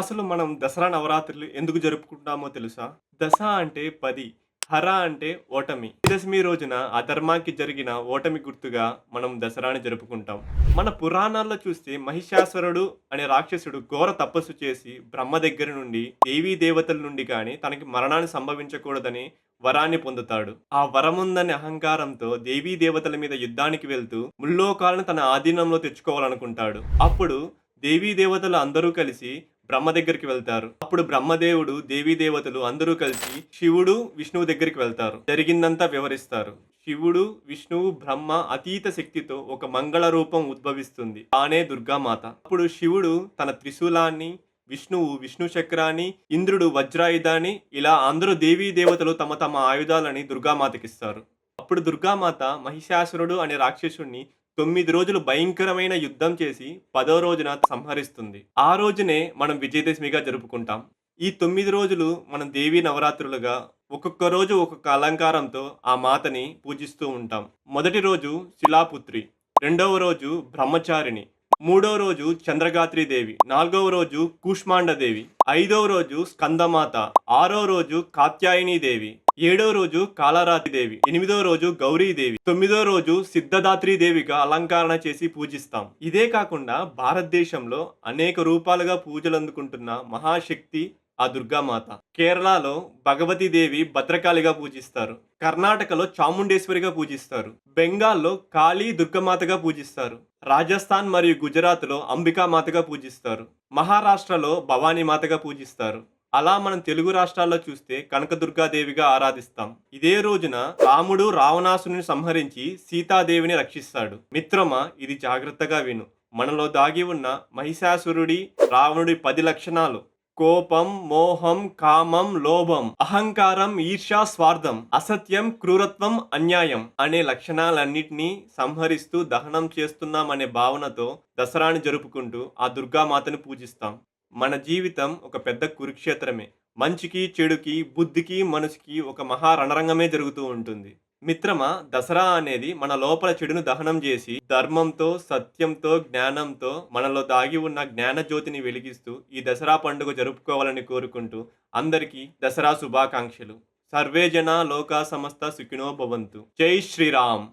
అసలు మనం దసరా నవరాత్రులు ఎందుకు జరుపుకుంటామో తెలుసా? దశ అంటే పది హర అంటే ఓటమి. దశమి రోజున అధర్మానికి జరిగిన ఓటమి గుర్తుగా మనం దసరాని జరుపుకుంటాం. మన పురాణాల్లో చూస్తే మహిషాసురుడు అనే రాక్షసుడు ఘోర తపస్సు చేసి బ్రహ్మ దగ్గర నుండి దేవీ దేవతల నుండి కానీ తనకి మరణాన్ని సంభవించకూడదని వరాన్ని పొందుతాడు. ఆ వరముందని అహంకారంతో దేవీ దేవతల మీద యుద్ధానికి వెళ్తూ ముల్లోకాలను తన ఆధీనంలో తెచ్చుకోవాలనుకుంటాడు. అప్పుడు దేవీ దేవతలు అందరూ కలిసి బ్రహ్మ దగ్గరికి వెళ్తారు. అప్పుడు బ్రహ్మదేవుడు దేవీ దేవతలు అందరూ కలిసి శివుడు విష్ణువు దగ్గరికి వెళ్తారు. జరిగిందంతా వివరిస్తారు. శివుడు విష్ణువు బ్రహ్మ అతీత శక్తితో ఒక మంగళ రూపం ఉద్భవిస్తుంది. తానే దుర్గామాత. అప్పుడు శివుడు తన త్రిశూలాన్ని విష్ణువు విష్ణు చక్రాన్ని ఇంద్రుడు వజ్రాయుధాన్ని ఇలా అందరూ దేవీ దేవతలు తమ తమ ఆయుధాలని దుర్గామాతకిస్తారు. అప్పుడు దుర్గామాత మహిషాసురుడు అనే రాక్షసుణ్ణి తొమ్మిది రోజులు భయంకరమైన యుద్ధం చేసి పదో రోజున సంహరిస్తుంది. ఆ రోజునే మనం విజయదశమిగా జరుపుకుంటాం. ఈ తొమ్మిది రోజులు మనం దేవీ నవరాత్రులుగా ఒక్కొక్క రోజు ఒక్కొక్క అలంకారంతో ఆ మాతని పూజిస్తూ ఉంటాం. మొదటి రోజు శిలాపుత్రి రెండవ రోజు బ్రహ్మచారిణి మూడవ రోజు చంద్రగాత్రి దేవి నాలుగవ రోజు కూష్మాండ దేవి ఐదవ రోజు స్కందమాత ఆరో రోజు కాత్యాయని దేవి ఏడో రోజు కాళరాతి దేవి ఎనిమిదో రోజు గౌరీదేవి తొమ్మిదో రోజు సిద్ధదాత్రీదేవిగా అలంకరణ చేసి పూజిస్తాం. ఇదే కాకుండా భారతదేశంలో అనేక రూపాలుగా పూజలు అందుకుంటున్న మహాశక్తి ఆ దుర్గామాత. కేరళలో భగవతి దేవి భద్రకాళిగా పూజిస్తారు. కర్ణాటకలో చాముండేశ్వరిగా పూజిస్తారు. బెంగాల్లో కాళీ దుర్గమాతగా పూజిస్తారు. రాజస్థాన్ మరియు గుజరాత్లో అంబికామాతగా పూజిస్తారు. మహారాష్ట్రలో భవానీ మాతగా పూజిస్తారు. అలా మనం తెలుగు రాష్ట్రాల్లో చూస్తే కనకదుర్గాదేవిగా ఆరాధిస్తాం. ఇదే రోజున రాముడు రావణాసుని సంహరించి సీతాదేవిని రక్షిస్తాడు. మిత్రమా ఇది జాగ్రత్తగా విను. మనలో దాగి ఉన్న మహిషాసురుడి రావణుడి పది లక్షణాలు. కోపం మోహం కామం లోభం అహంకారం ఈర్ష్య స్వార్థం అసత్యం క్రూరత్వం అన్యాయం అనే లక్షణాలన్నిటినీ సంహరిస్తూ దహనం చేస్తున్నాం అనే భావనతో దసరాని జరుపుకుంటూ ఆ దుర్గామాతను పూజిస్తాం. మన జీవితం ఒక పెద్ద కురుక్షేత్రమే. మంచికి చెడుకి బుద్ధికి మనసుకి ఒక మహా రణరంగమే జరుగుతూ ఉంటుంది. మిత్రమా దసరా అనేది మన లోపల చెడును దహనం చేసి ధర్మంతో సత్యంతో జ్ఞానంతో మనలో దాగి ఉన్న జ్ఞాన జ్యోతిని వెలిగిస్తూ ఈ దసరా పండుగ జరుపుకోవాలని కోరుకుంటూ అందరికీ దసరా శుభాకాంక్షలు. సర్వే జన లోకా సమస్త సుఖినో భవంతు. జై శ్రీరామ్.